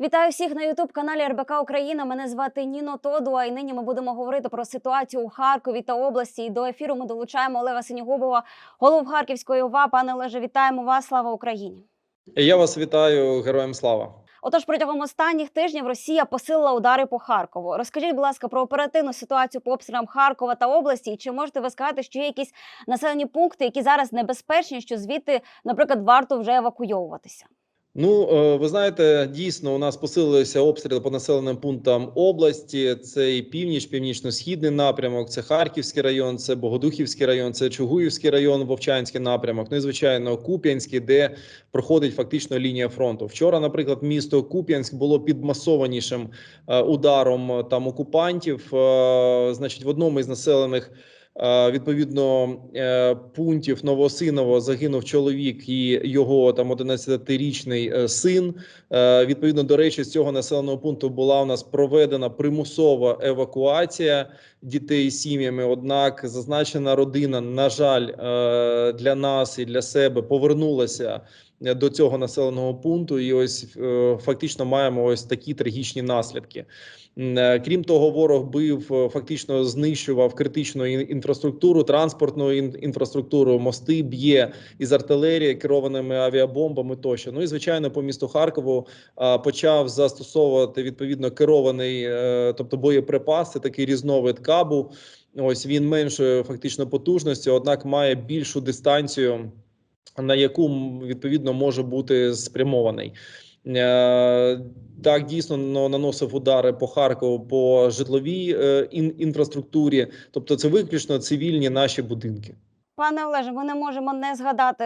Вітаю всіх на Ютуб каналі РБК Україна. Мене звати Ніно Тодуа. І нині ми будемо говорити про ситуацію у Харкові та області. І до ефіру ми долучаємо Олега Синігубова, голову Харківської ОВА. Пане Олеже, вітаємо вас. Слава Україні! Я вас вітаю, героям слава. Отож, протягом останніх тижнів Росія посилила удари по Харкову. Розкажіть, будь ласка, про оперативну ситуацію по обстрілам Харкова та області. І чи можете ви сказати, що є якісь населені пункти, які зараз небезпечні, що звідти, наприклад, варто вже евакуйовуватися? Ну, е, ви знаєте, дійсно у нас посилилися обстріли по населеним пунктам області. Це і північ, північно-східний напрямок, це Харківський район, це Богодухівський район, це Чугуївський район, Вовчанський напрямок. Ну і звичайно, Куп'янський, де проходить фактично лінія фронту. Вчора, наприклад, місто Куп'янськ було підмасованішим е, ударом е, там окупантів. Значить, в одному із населених. Відповідно е, пунктів Новосиново загинув чоловік і його там 11-річний е, син. Е, Відповідно до речі, з цього населеного пункту була у нас проведена примусова евакуація дітей з сім'ями. Однак зазначена родина, на жаль, для нас і для себе повернулася до цього населеного пункту, і ось е, фактично маємо ось такі трагічні наслідки. Е, Крім того, ворог бив е, фактично знищував критичну інфраструктуру, транспортну ін- інфраструктуру, мости б'є із артилерії, керованими авіабомбами тощо. Ну і звичайно, по місту Харкову почав застосовувати відповідно керований, е, тобто боєприпаси, такий різновид кабу. Ось він меншої фактично потужності, однак має більшу дистанцію, на яку відповідно може бути спрямований. Е, Так, дійсно наносив удари по Харкову по житловій е, інфраструктурі, тобто це виключно цивільні наші будинки. Пане Олеже, ми не можемо не згадати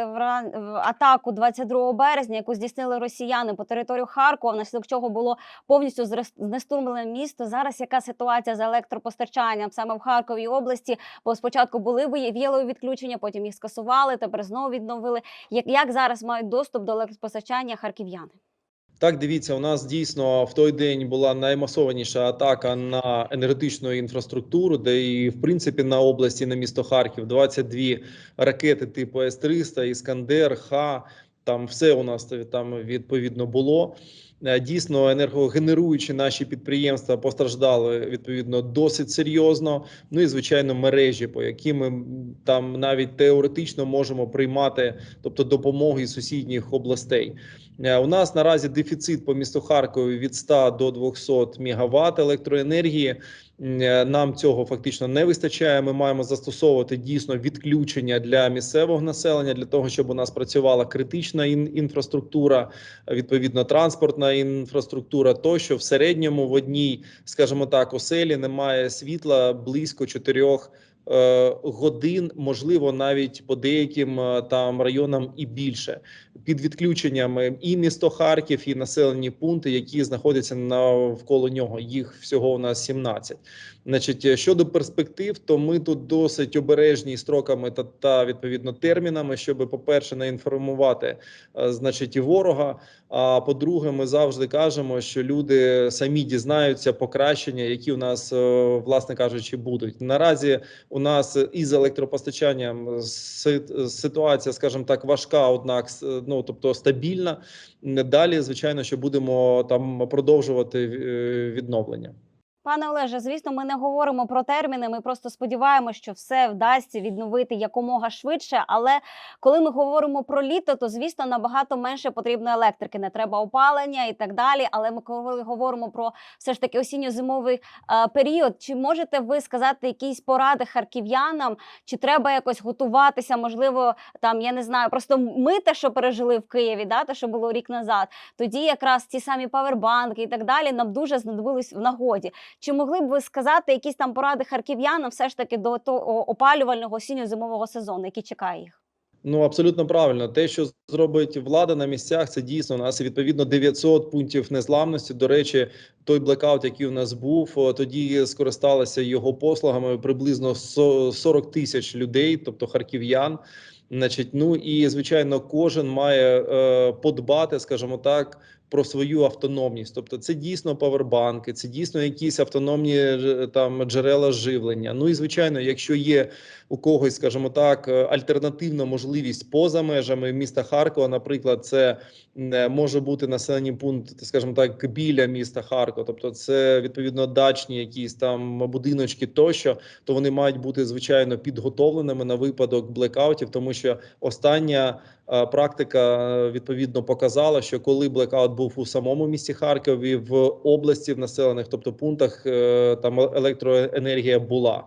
атаку 22 березня, яку здійснили росіяни по територію Харкова, внаслідок чого було повністю знеструмлене місто. Зараз яка ситуація з електропостачанням саме в Харковій області? Бо спочатку були виє- відключення, потім їх скасували, тепер знову відновили. Як зараз мають доступ до електропостачання харків'яни? Так, дивіться, у нас дійсно в той день була наймасованіша атака на енергетичну інфраструктуру, де і в принципі на області на місто Харків 22 ракети типу С-300, Іскандер, Х. Там все у нас там відповідно було. Е, Дійсно, енергогенеруючі наші підприємства постраждали відповідно досить серйозно. Ну і звичайно, мережі, по яким ми там навіть теоретично можемо приймати, тобто допомоги сусідніх областей. Е, У нас наразі дефіцит по місту Харкові від 100 до 200 мегаватт електроенергії. Е, Нам цього фактично не вистачає. Ми маємо застосовувати дійсно відключення для місцевого населення для того, щоб у нас працювала критична ін- інфраструктура, відповідно транспортна інфраструктура. Тощо в середньому в одній, скажімо так, оселі немає світла близько 4 е, годин, можливо, навіть по деяким е, там районам і більше під відключеннями і місто Харків, і населені пункти, які знаходяться навколо нього. Їх всього у нас 17. Значить, е, щодо перспектив, то ми тут досить обережні строками та, та відповідно термінами, щоб, по-перше, не інформувати, е, значить, ворога. А по-друге, ми завжди кажемо, що люди самі дізнаються покращення, які у нас, е, власне кажучи, будуть наразі. У нас із електропостачанням ситуація, скажімо так, важка, однак ну тобто стабільна. Далі, звичайно, що будемо там продовжувати е, відновлення. Пане Олеже, звісно, ми не говоримо про терміни. Ми просто сподіваємося, що все вдасться відновити якомога швидше. Але коли ми говоримо про літо, то звісно набагато менше потрібно електрики. Не треба опалення і так далі. Але ми коли говоримо про все ж таки осінньо-зимовий е, період, чи можете ви сказати якісь поради харків'янам? Чи треба якось готуватися? Можливо, там я не знаю, просто ми те, що пережили в Києві, да, те, що було рік назад. Тоді якраз ті самі павербанки і так далі нам дуже знадобились в нагоді. Чи могли б ви сказати якісь там поради харків'янам все ж таки до того опалювального осінньо-зимового сезону, який чекає їх? Ну абсолютно правильно. Те, що зробить влада на місцях, це дійсно у нас відповідно 900 пунктів незламності. До речі, той блекаут, який у нас був, тоді скористалися його послугами приблизно со- 40 тисяч людей, тобто харків'ян. Значить, ну і звичайно, кожен має е, подбати, скажімо так, про свою автономність. Тобто, це дійсно павербанки, це дійсно якісь автономні е, там джерела живлення. Ну і звичайно, якщо є у когось, скажімо так, е, альтернативна можливість поза межами міста Харкова, наприклад, це е, може бути населені пункт, скажімо так, біля міста Харкова, тобто це відповідно дачні якісь там будиночки тощо, то вони мають бути звичайно підготовленими на випадок блекаутів, тому що остання практика е, відповідно показала, що коли блекаут був у самому місті Харкові, в області в населених, тобто пунктах, е, там електроенергія була.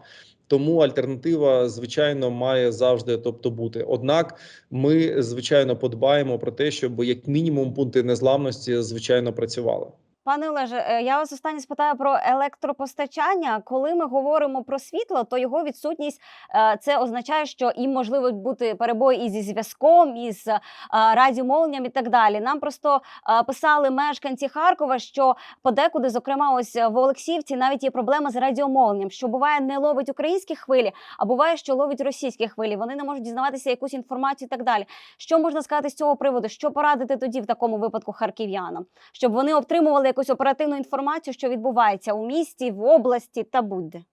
Тому альтернатива, звичайно, має завжди, тобто бути. Однак, ми звичайно подбаємо про те, щоб як мінімум пункти незламності звичайно працювали. Пане Олеже, е, я вас останнє спитаю про електропостачання. Коли ми говоримо про світло, то його відсутність е, це означає, що і можливо бути перебої і зі зв'язком, і з е, радіомовленням і так далі. Нам просто писали мешканці Харкова, що подекуди, зокрема, ось в Олексіївці, навіть є проблема з радіомовленням, що буває не ловить українські хвилі, а буває, що ловить російські хвилі. Вони не можуть дізнаватися якусь інформацію і так далі. Що можна сказати з цього приводу? Що порадити тоді в такому випадку харків'янам, щоб вони отримували якусь оперативну інформацію, що відбувається у місті, в області та будь-де.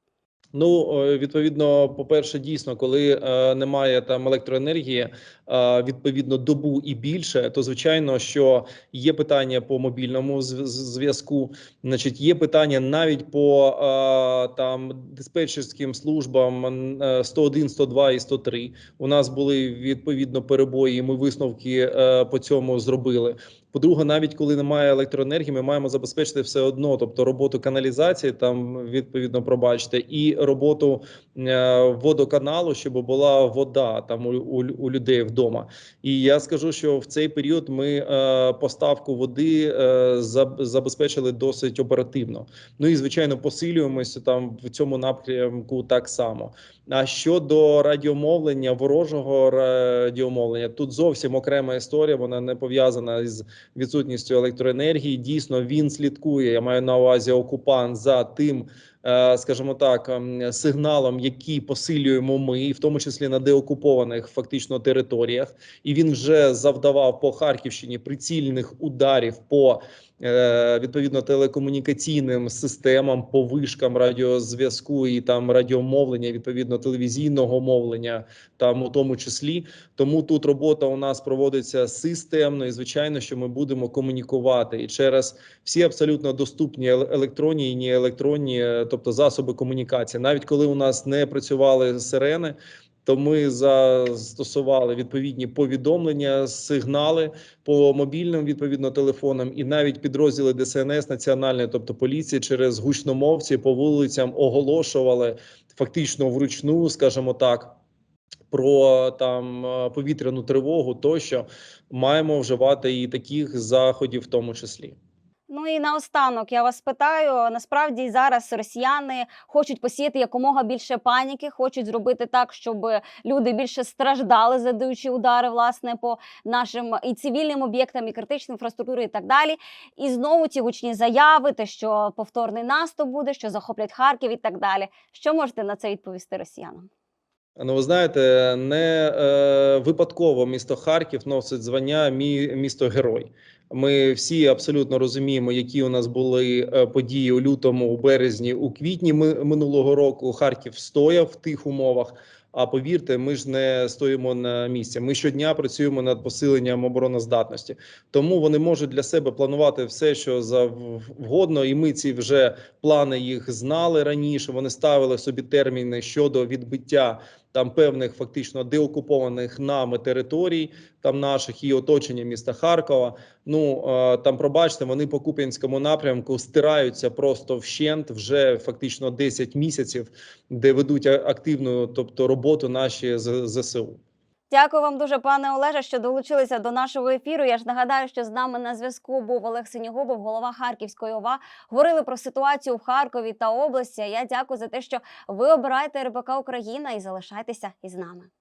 Ну е, відповідно, по перше, дійсно, коли е, немає там електроенергії, е, відповідно добу і більше, то звичайно, що є питання по мобільному зв'язку. Значить, є питання навіть по е, там диспетчерським службам е, 101, 102 і 103. У нас були відповідно перебої. Ми висновки е, по цьому зробили. По-друге, навіть коли немає електроенергії, ми маємо забезпечити все одно, тобто роботу каналізації, там відповідно пробачте, і роботу е, водоканалу, щоб була вода там у, у, у людей вдома. І я скажу, що в цей період ми е, поставку води е, забезпечили досить оперативно. Ну і звичайно, посилюємося там в цьому напрямку так само. А щодо радіомовлення, ворожого радіомовлення, тут зовсім окрема історія. Вона не пов'язана з відсутністю електроенергії. Дійсно, він слідкує. Я маю на увазі окупант за тим. е, Скажімо так, ем, сигналом, який посилюємо ми, в тому числі на деокупованих фактично територіях, і він вже завдавав по Харківщині прицільних ударів по відповідно телекомунікаційним системам, по вишкам радіозв'язку і там радіомовлення, відповідно телевізійного мовлення, там у тому числі. Тому тут робота у нас проводиться системно, і звичайно, що ми будемо комунікувати і через всі абсолютно доступні електронні і неелектронні, е, тобто засоби комунікації. Навіть коли у нас не працювали сирени. То ми застосували відповідні повідомлення, сигнали по мобільним відповідно телефонам, і навіть підрозділи ДСНС національної, тобто поліції, через гучномовці по вулицям оголошували фактично вручну, скажімо так. Про там е, повітряну тривогу, тощо маємо вживати і таких заходів, в тому числі. Ну і наостанок я вас питаю: насправді зараз росіяни хочуть посіяти якомога більше паніки, хочуть зробити так, щоб люди більше страждали, задаючи удари власне по нашим і цивільним об'єктам, і критичній інфраструктурі, і так далі. І знову ті гучні заяви, те, що повторний наступ буде, що захоплять Харків і так далі. Що можете на це відповісти росіянам? Ну, ви знаєте, не е, випадково місто Харків носить звання мі, місто герой. Ми всі абсолютно розуміємо, які у нас були е, події у лютому, у березні, у квітні ми, минулого року. Харків стояв в тих умовах. А повірте, ми ж не стоїмо на місці. Ми щодня працюємо над посиленням обороноздатності. Тому вони можуть для себе планувати все, що завгодно, і ми ці вже плани їх знали раніше. Вони ставили собі терміни щодо відбиття там певних фактично деокупованих нами територій, там наших і оточення міста Харкова. Ну е, там, пробачте, вони по Куп'янському напрямку стираються просто вщент вже фактично 10 місяців, де ведуть активну, тобто роботу наші ЗСУ. Дякую вам дуже, пане Олеже, що долучилися до нашого ефіру. Я ж нагадаю, що з нами на зв'язку був Олег Синігубов, голова Харківської ОВА. Говорили про ситуацію в Харкові та області. Я дякую за те, що ви обираєте РБК Україна і залишайтеся із нами.